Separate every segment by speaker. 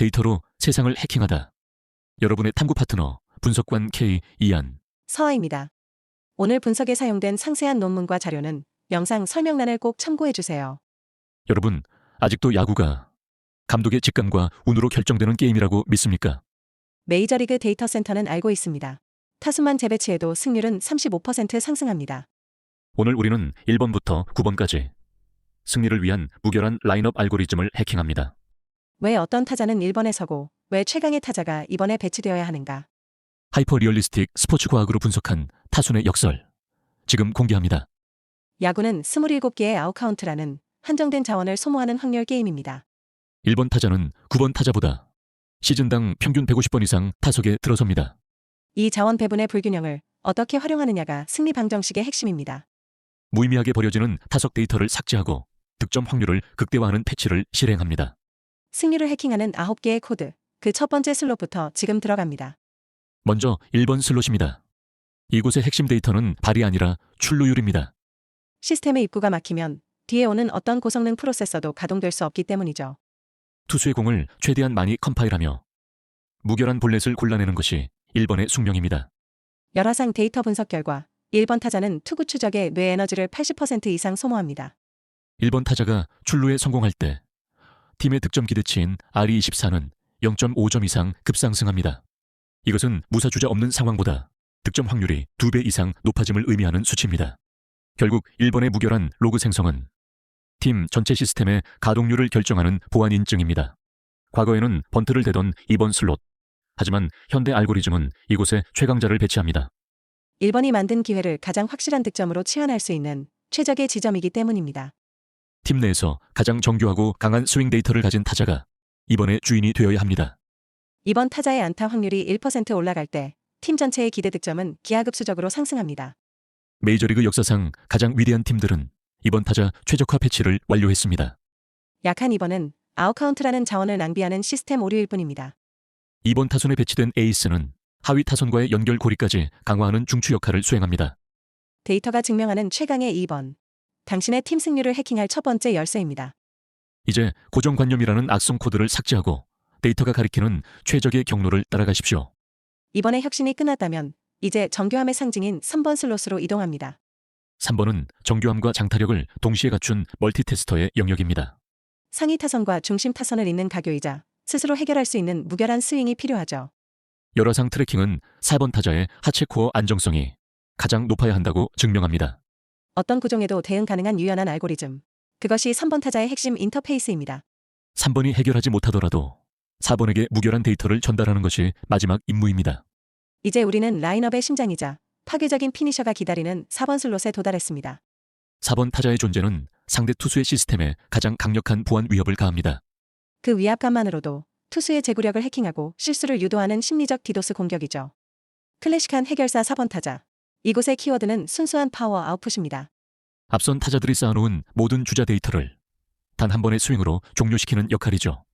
Speaker 1: 데이터로 세상을 해킹하다. 여러분의 탐구 파트너 분석관 K 이한.
Speaker 2: 서아입니다. 오늘 분석에 사용된 상세한 논문과 자료는 영상 설명란을 꼭 참고해 주세요.
Speaker 1: 여러분, 아직도 야구가 감독의 직감과 운으로 결정되는 게임이라고 믿습니까?
Speaker 2: 메이저리그 데이터 센터는 알고 있습니다. 타수만 재배치해도 승률은 35% 상승합니다.
Speaker 1: 오늘 우리는 1번부터 9번까지 승리를 위한 무결한 라인업 알고리즘을 해킹합니다.
Speaker 2: 왜 어떤 타자는 1번에 서고 왜 최강의 타자가 2번에 배치되어야 하는가?
Speaker 1: 하이퍼 리얼리스틱 스포츠 과학으로 분석한 타순의 역설. 지금 공개합니다.
Speaker 2: 야구는 27개의 아웃카운트라는 한정된 자원을 소모하는 확률 게임입니다.
Speaker 1: 1번 타자는 9번 타자보다 시즌당 평균 150번 이상 타석에 들어섭니다.
Speaker 2: 이 자원 배분의 불균형을 어떻게 활용하느냐가 승리 방정식의 핵심입니다.
Speaker 1: 무의미하게 버려지는 타석 데이터를 삭제하고 득점 확률을 극대화하는 패치를 실행합니다.
Speaker 2: 승리를 해킹하는 9개의 코드, 그 첫 번째 슬롯부터 지금 들어갑니다.
Speaker 1: 먼저 1번 슬롯입니다. 이곳의 핵심 데이터는 발이 아니라 출루율입니다.
Speaker 2: 시스템의 입구가 막히면 뒤에 오는 어떤 고성능 프로세서도 가동될 수 없기 때문이죠.
Speaker 1: 투수의 공을 최대한 많이 컴파일하며 무결한 볼넷을 골라내는 것이 1번의 숙명입니다.
Speaker 2: 열화상 데이터 분석 결과 1번 타자는 투구 추적에 뇌 에너지를 80% 이상 소모합니다.
Speaker 1: 1번 타자가 출루에 성공할 때 팀의 득점 기대치인 RE24는 0.5점 이상 급상승합니다. 이것은 무사주자 없는 상황보다 득점 확률이 2배 이상 높아짐을 의미하는 수치입니다. 결국 1번의 무결한 로그 생성은 팀 전체 시스템의 가동률을 결정하는 보안 인증입니다. 과거에는 번트를 대던 2번 슬롯. 하지만 현대 알고리즘은 이곳에 최강자를 배치합니다.
Speaker 2: 1번이 만든 기회를 가장 확실한 득점으로 치환할 수 있는 최적의 지점이기 때문입니다.
Speaker 1: 팀 내에서 가장 정교하고 강한 스윙 데이터를 가진 타자가 이번의 주인이 되어야 합니다.
Speaker 2: 2번 타자의 안타 확률이 1% 올라갈 때 팀 전체의 기대 득점은 기하급수적으로 상승합니다.
Speaker 1: 메이저리그 역사상 가장 위대한 팀들은 이번 타자 최적화 패치를 완료했습니다.
Speaker 2: 약한 2번은 아웃카운트라는 자원을 낭비하는 시스템 오류일 뿐입니다.
Speaker 1: 이번 타선에 배치된 에이스는 하위 타선과의 연결 고리까지 강화하는 중추 역할을 수행합니다.
Speaker 2: 데이터가 증명하는 최강의 2번. 당신의 팀 승률을 해킹할 첫 번째 열쇠입니다.
Speaker 1: 이제 고정관념이라는 악성 코드를 삭제하고 데이터가 가리키는 최적의 경로를 따라가십시오.
Speaker 2: 이번에 혁신이 끝났다면 이제 정교함의 상징인 3번 슬롯으로 이동합니다.
Speaker 1: 3번은 정교함과 장타력을 동시에 갖춘 멀티테스터의 영역입니다.
Speaker 2: 상위 타선과 중심 타선을 잇는 가교이자 스스로 해결할 수 있는 무결한 스윙이 필요하죠.
Speaker 1: 열화상 트래킹은 4번 타자의 하체 코어 안정성이 가장 높아야 한다고 증명합니다.
Speaker 2: 어떤 구종에도 대응 가능한 유연한 알고리즘. 그것이 3번 타자의 핵심 인터페이스입니다.
Speaker 1: 3번이 해결하지 못하더라도 4번에게 무결한 데이터를 전달하는 것이 마지막 임무입니다.
Speaker 2: 이제 우리는 라인업의 심장이자 파괴적인 피니셔가 기다리는 4번 슬롯에 도달했습니다.
Speaker 1: 4번 타자의 존재는 상대 투수의 시스템에 가장 강력한 보안 위협을 가합니다.
Speaker 2: 그 위압감만으로도 투수의 제구력을 해킹하고 실수를 유도하는 심리적 디도스 공격이죠. 클래식한 해결사 4번 타자. 이곳의 키워드는 순수한 파워 아웃풋입니다.
Speaker 1: 앞선 타자들이 쌓아놓은 모든 주자 데이터를 단 한 번의 스윙으로 종료시키는 역할이죠.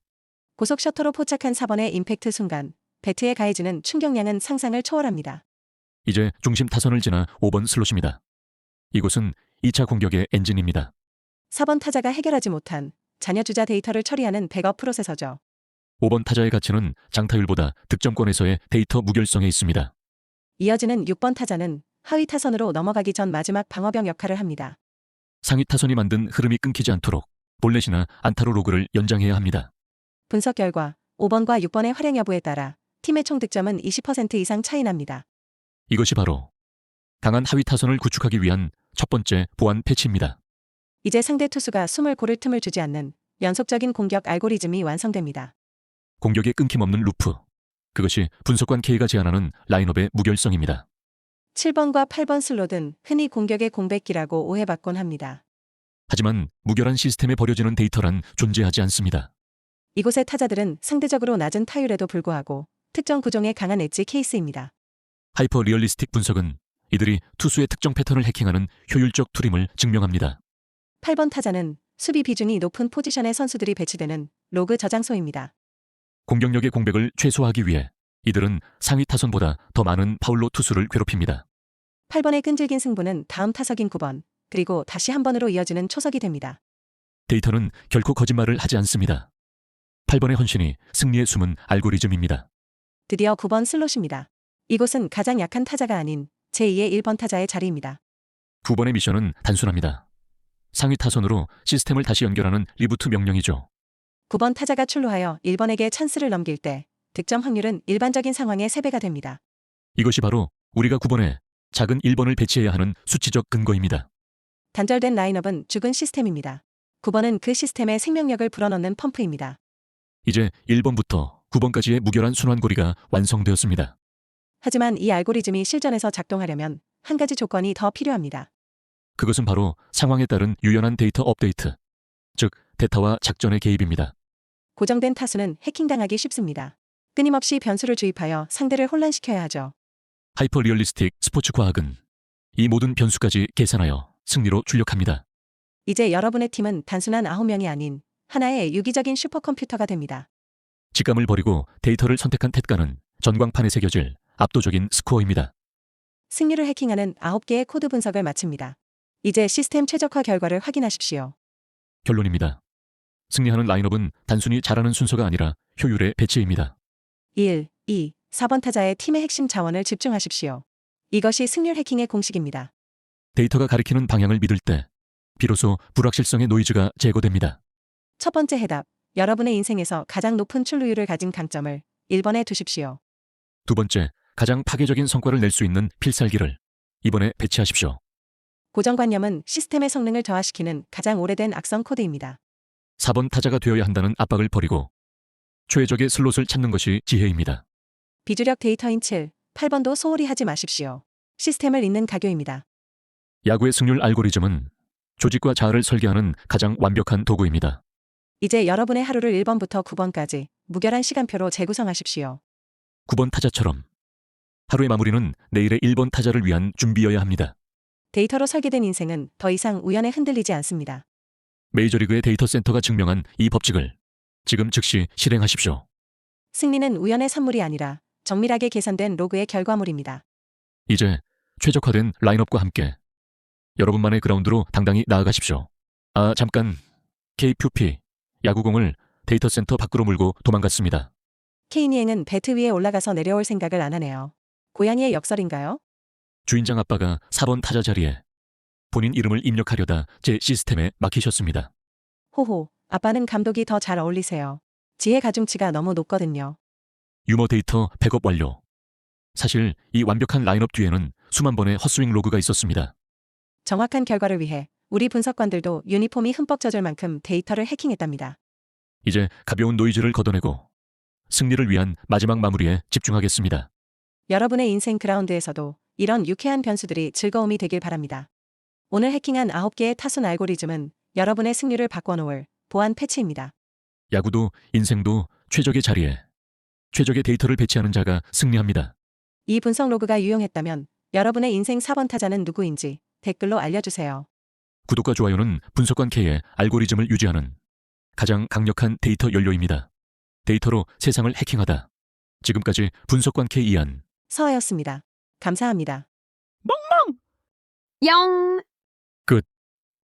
Speaker 2: 고속 셔터로 포착한 4번의 임팩트 순간, 배트에 가해지는 충격량은 상상을 초월합니다.
Speaker 1: 이제 중심 타선을 지나 5번 슬롯입니다. 이곳은 2차 공격의 엔진입니다.
Speaker 2: 4번 타자가 해결하지 못한 자녀 주자 데이터를 처리하는 백업 프로세서죠.
Speaker 1: 5번 타자의 가치는 장타율보다 득점권에서의 데이터 무결성에 있습니다.
Speaker 2: 이어지는 6번 타자는 하위 타선으로 넘어가기 전 마지막 방어병 역할을 합니다.
Speaker 1: 상위 타선이 만든 흐름이 끊기지 않도록 볼넷이나 안타로 로그를 연장해야 합니다.
Speaker 2: 분석 결과 5번과 6번의 활약 여부에 따라 팀의 총 득점은 20% 이상 차이 납니다.
Speaker 1: 이것이 바로 강한 하위 타선을 구축하기 위한 첫 번째 보안 패치입니다.
Speaker 2: 이제 상대 투수가 숨을 고를 틈을 주지 않는 연속적인 공격 알고리즘이 완성됩니다.
Speaker 1: 공격의 끊김없는 루프. 그것이 분석관 K가 제안하는 라인업의 무결성입니다.
Speaker 2: 7번과 8번 슬롯은 흔히 공격의 공백기라고 오해받곤 합니다.
Speaker 1: 하지만 무결한 시스템에 버려지는 데이터란 존재하지 않습니다.
Speaker 2: 이곳의 타자들은 상대적으로 낮은 타율에도 불구하고 특정 구종의 강한 엣지 케이스입니다.
Speaker 1: 하이퍼 리얼리스틱 분석은 이들이 투수의 특정 패턴을 해킹하는 효율적 툴임을 증명합니다.
Speaker 2: 8번 타자는 수비 비중이 높은 포지션의 선수들이 배치되는 로그 저장소입니다.
Speaker 1: 공격력의 공백을 최소화하기 위해 이들은 상위 타선보다 더 많은 파울로 투수를 괴롭힙니다.
Speaker 2: 8번의 끈질긴 승부는 다음 타석인 9번, 그리고 다시 한 번으로 이어지는 초석이 됩니다.
Speaker 1: 데이터는 결코 거짓말을 하지 않습니다. 8번의 헌신이 승리의 숨은 알고리즘입니다.
Speaker 2: 드디어 9번 슬롯입니다. 이곳은 가장 약한 타자가 아닌 제2의 1번 타자의 자리입니다.
Speaker 1: 9번의 미션은 단순합니다. 상위 타선으로 시스템을 다시 연결하는 리부트 명령이죠.
Speaker 2: 9번 타자가 출루하여 1번에게 찬스를 넘길 때 득점 확률은 일반적인 상황의 3배가 됩니다.
Speaker 1: 이것이 바로 우리가 9번에 작은 1번을 배치해야 하는 수치적 근거입니다.
Speaker 2: 단절된 라인업은 죽은 시스템입니다. 9번은 그 시스템의 생명력을 불어넣는 펌프입니다.
Speaker 1: 이제 1번부터 9번까지의 무결한 순환고리가 완성되었습니다.
Speaker 2: 하지만 이 알고리즘이 실전에서 작동하려면 한 가지 조건이 더 필요합니다.
Speaker 1: 그것은 바로 상황에 따른 유연한 데이터 업데이트, 즉 데이터와 작전의 개입입니다.
Speaker 2: 고정된 타수는 해킹당하기 쉽습니다. 끊임없이 변수를 주입하여 상대를 혼란시켜야 하죠.
Speaker 1: 하이퍼 리얼리스틱 스포츠 과학은 이 모든 변수까지 계산하여 승리로 출력합니다.
Speaker 2: 이제 여러분의 팀은 단순한 9명이 아닌 하나의 유기적인 슈퍼컴퓨터가 됩니다.
Speaker 1: 직감을 버리고 데이터를 선택한 텟가는 전광판에 새겨질 압도적인 스코어입니다.
Speaker 2: 승리를 해킹하는 9개의 코드 분석을 마칩니다. 이제 시스템 최적화 결과를 확인하십시오.
Speaker 1: 결론입니다. 승리하는 라인업은 단순히 잘하는 순서가 아니라 효율의 배치입니다.
Speaker 2: 1, 2, 4번 타자의 팀의 핵심 자원을 집중하십시오. 이것이 승률 해킹의 공식입니다.
Speaker 1: 데이터가 가리키는 방향을 믿을 때 비로소 불확실성의 노이즈가 제거됩니다.
Speaker 2: 첫 번째 해답. 여러분의 인생에서 가장 높은 출루율을 가진 강점을 1번에 두십시오.
Speaker 1: 두 번째, 가장 파괴적인 성과를 낼 수 있는 필살기를 이번에 배치하십시오.
Speaker 2: 고정관념은 시스템의 성능을 저하시키는 가장 오래된 악성 코드입니다.
Speaker 1: 4번 타자가 되어야 한다는 압박을 버리고 최적의 슬롯을 찾는 것이 지혜입니다.
Speaker 2: 비주력 데이터인 7, 8번도 소홀히 하지 마십시오. 시스템을 잇는 가교입니다.
Speaker 1: 야구의 승률 알고리즘은 조직과 자아를 설계하는 가장 완벽한 도구입니다.
Speaker 2: 이제 여러분의 하루를 1번부터 9번까지 무결한 시간표로 재구성하십시오.
Speaker 1: 9번 타자처럼 하루의 마무리는 내일의 1번 타자를 위한 준비여야 합니다.
Speaker 2: 데이터로 설계된 인생은 더 이상 우연에 흔들리지 않습니다.
Speaker 1: 메이저리그의 데이터 센터가 증명한 이 법칙을 지금 즉시 실행하십시오.
Speaker 2: 승리는 우연의 선물이 아니라 정밀하게 계산된 로그의 결과물입니다.
Speaker 1: 이제 최적화된 라인업과 함께 여러분만의 그라운드로 당당히 나아가십시오. 아, 잠깐. KQP 야구공을 데이터 센터 밖으로 물고 도망갔습니다.
Speaker 2: 케이니행은 배트 위에 올라가서 내려올 생각을 안 하네요. 고양이의 역설인가요?
Speaker 1: 주인장 아빠가 4번 타자 자리에 본인 이름을 입력하려다 제 시스템에 막히셨습니다.
Speaker 2: 호호, 아빠는 감독이 더 잘 어울리세요. 지혜 가중치가 너무 높거든요.
Speaker 1: 유머 데이터 백업 완료. 사실 이 완벽한 라인업 뒤에는 수만 번의 헛스윙 로그가 있었습니다.
Speaker 2: 정확한 결과를 위해 우리 분석관들도 유니폼이 흠뻑 젖을 만큼 데이터를 해킹했답니다.
Speaker 1: 이제 가벼운 노이즈를 걷어내고 승리를 위한 마지막 마무리에 집중하겠습니다.
Speaker 2: 여러분의 인생 그라운드에서도 이런 유쾌한 변수들이 즐거움이 되길 바랍니다. 오늘 해킹한 9개의 타순 알고리즘은 여러분의 승률을 바꿔놓을 보안 패치입니다.
Speaker 1: 야구도 인생도 최적의 자리에 최적의 데이터를 배치하는 자가 승리합니다.
Speaker 2: 이 분석 로그가 유용했다면 여러분의 인생 4번 타자는 누구인지 댓글로 알려주세요.
Speaker 1: 구독과 좋아요는 분석관 K의 알고리즘을 유지하는 가장 강력한 데이터 연료입니다. 데이터로 세상을 해킹하다. 지금까지 분석관 K 이한
Speaker 2: 서하였습니다. 감사합니다.
Speaker 3: 영